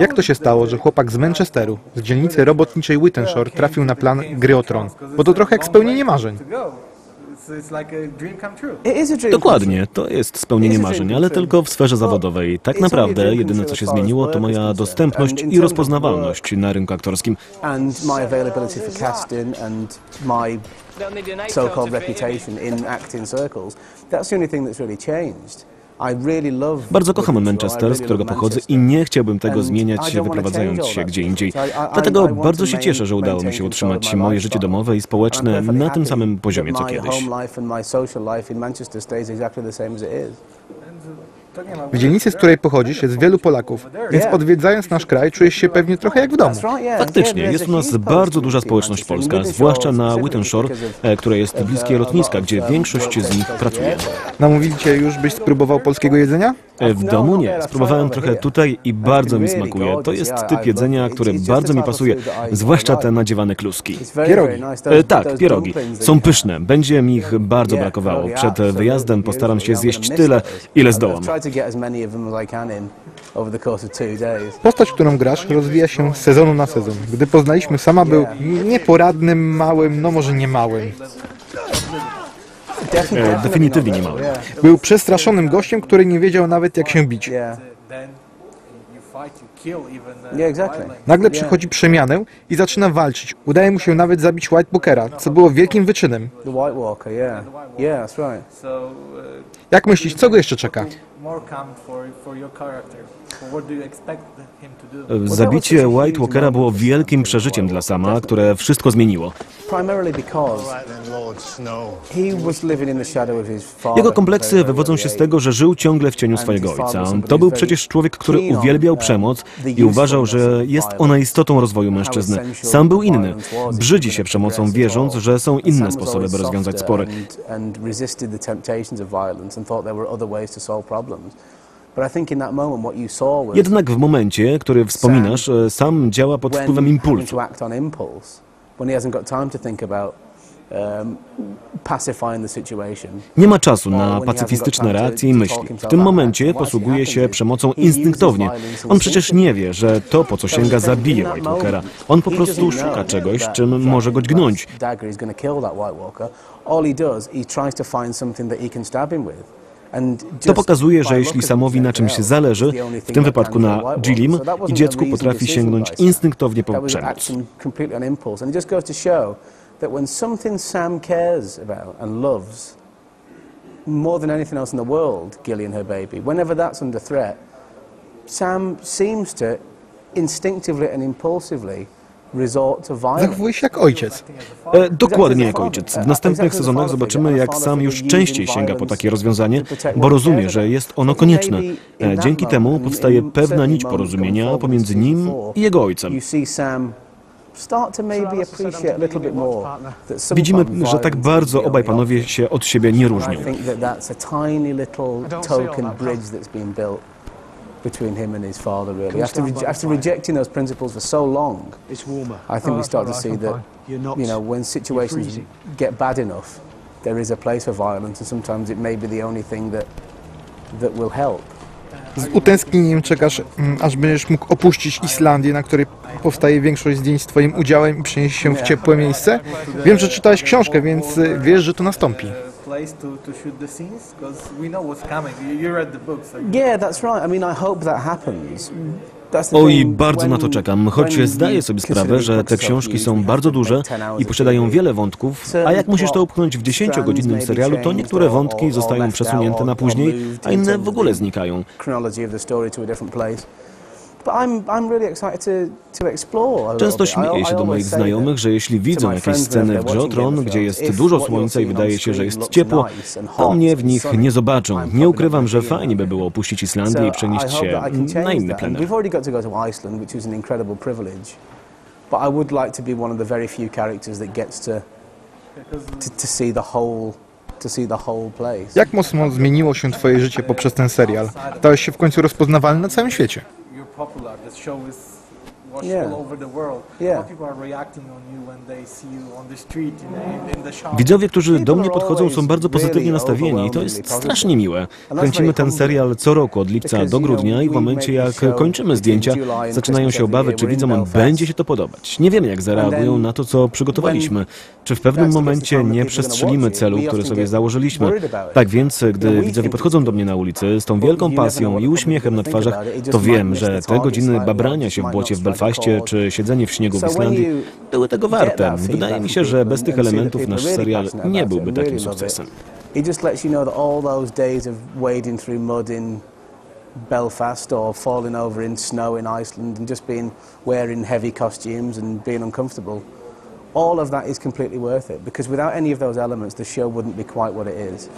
Jak to się stało, że chłopak z Manchesteru, z dzielnicy robotniczej Wyttenshire trafił na plan gry o tron? Bo to trochę jak spełnienie marzeń. Dokładnie, to jest spełnienie marzeń, ale tylko w sferze zawodowej. Tak naprawdę jedyne co się zmieniło to moja dostępność i rozpoznawalność na rynku aktorskim. so-called reputation in acting circles. That's the only thing that's really changed. Bardzo kocham Manchester, z którego pochodzę i nie chciałbym tego zmieniać, wyprowadzając się gdzie indziej. Dlatego bardzo się cieszę, że udało mi się utrzymać moje życie domowe i społeczne na tym samym poziomie co kiedyś. W dzielnicy, z której pochodzisz, jest wielu Polaków, więc odwiedzając nasz kraj czujesz się pewnie trochę jak w domu. Faktycznie, jest u nas bardzo duża społeczność polska, zwłaszcza na of- e, które jest bliskie lotniska, gdzie większość z nich pracuje. Namówili cię już, byś spróbował polskiego jedzenia? E, W domu nie. Spróbowałem trochę tutaj i bardzo mi smakuje. To jest typ jedzenia, który bardzo mi pasuje, zwłaszcza te nadziewane kluski. Pierogi. E, Tak, pierogi. Są pyszne. Będzie mi ich bardzo brakowało. Przed wyjazdem postaram się zjeść tyle, ile zdołam. Postać, którą grasz, rozwija się z sezonu na sezon. Gdy poznaliśmy sama, był nieporadnym, małym, no może nie małym. E, definitywnie nie mały. Był przestraszonym gościem, który nie wiedział nawet jak się bić. Nagle przychodzi przemianę i zaczyna walczyć. Udaje mu się nawet zabić White Bookera, co było wielkim wyczynem. Uh, Jak myślisz, co go jeszcze czeka? Zabicie White Walkera było wielkim przeżyciem dla Sama, które wszystko zmieniło. Jego kompleksy wywodzą się z tego, że żył ciągle w cieniu swojego ojca. To był przecież człowiek, który uwielbiał przemoc i uważał, że jest ona istotą rozwoju mężczyzny. Sam był inny. Brzydzi się przemocą, wierząc, że są inne sposoby, by rozwiązać spory. Jednak w momencie, który wspominasz, e, sam działa pod wpływem impulsu. Um. Nie ma czasu na pacyfistyczne reakcje i myśli. W tym momencie posługuje się przemocą instynktownie. On przecież nie wie, że to, po co sięga, zabije White Walkera. On po prostu szuka czegoś, czym może go dźgnąć. To pokazuje, że jeśli Samowi na czymś zależy, w tym wypadku na wasn't i dziecku potrafi sięgnąć instynktownie po przemoc. That when something Sam cares about and loves more than anything else in the world, Gilly and her baby, whenever that's under threat, Sam seems to instinctively and impulsively resort to violence. Zachowuje się jak ojciec. E, dokładnie jak ojciec. W następnych sezonach zobaczymy, jak sam już częściej sięga po takie rozwiązanie, bo rozumie, że jest ono konieczne. E, dzięki temu powstaje pewna nić porozumienia pomiędzy nim i jego ojcem. You start to maybe appreciate a little bit more that some Widzimy, form of że tak violence bardzo is obaj going on. panowie się od siebie nie różnią. I think that that's a tiny little token bridge that's been built between him and his father, really. After, re- after rejecting those principles for so long, It's warmer. I think we start to see that, You're not. you know, when situations freezing. get bad enough, there is a place for violence, and sometimes it may be the only thing that, that will help. Z utęsknieniem czekasz, mm, aż będziesz mógł opuścić Islandię, na której powstaje większość zdjęć z Twoim udziałem i przenieść się w ciepłe miejsce. Wiem, że czytałeś książkę, więc y, wiesz, że to nastąpi. Yeah, that's right. I mean, I hope that happens. Oj, bardzo na to czekam, choć zdaję sobie sprawę, że te książki są bardzo duże make 10 hours i posiadają wiele wątków, a jak musisz to upchnąć w dziesięciogodzinnym serialu, to niektóre wątki zostają przesunięte na później, a inne w ogóle znikają. Często śmieję się do moich znajomych, że jeśli widzą jakieś sceny w they're watching Grze o Tron, Game of gdzie jest dużo słońca i wydaje się, że jest ciepło, to mnie w nich nie zobaczą. Nie ukrywam, że fajnie by było opuścić Islandię i przenieść się na inny that. And plener. we've already got to go to Iceland, which is an incredible privilege. But I would like to be one of the very few characters that gets to, to, to see the whole to see the whole place. Jak mocno zmieniło się Twoje życie poprzez ten serial? Stałeś się w końcu rozpoznawalny na całym świecie. Popular. The show is Yeah. all over the world. Yeah. How people are reacting on you when they see you on the street, in, the shop. Widzowie, którzy do mnie podchodzą, są bardzo pozytywnie nastawieni i to jest strasznie miłe. Kręcimy ten serial co roku od lipca do grudnia i w momencie jak kończymy zdjęcia, zaczynają się obawy, czy widzom będzie się to podobać. Nie wiemy, jak zareagują na to, co przygotowaliśmy. Czy w pewnym momencie nie przestrzelimy celu, który sobie założyliśmy. Tak więc, gdy widzowie podchodzą do mnie na ulicy z tą wielką pasją i uśmiechem na twarzach, to wiem, że te godziny babrania się w błocie w Belfaście czy siedzenie w śniegu w Islandii były tego warte. Wydaje mi się, że bez tych elementów nasz serial nie byłby takim sukcesem. It just lets you know that all those days of wading through mud in Belfast or falling over in snow in Iceland and just being wearing heavy costumes and being uncomfortable, all of that is completely worth it because without any of those elements, the show wouldn't be quite what it is.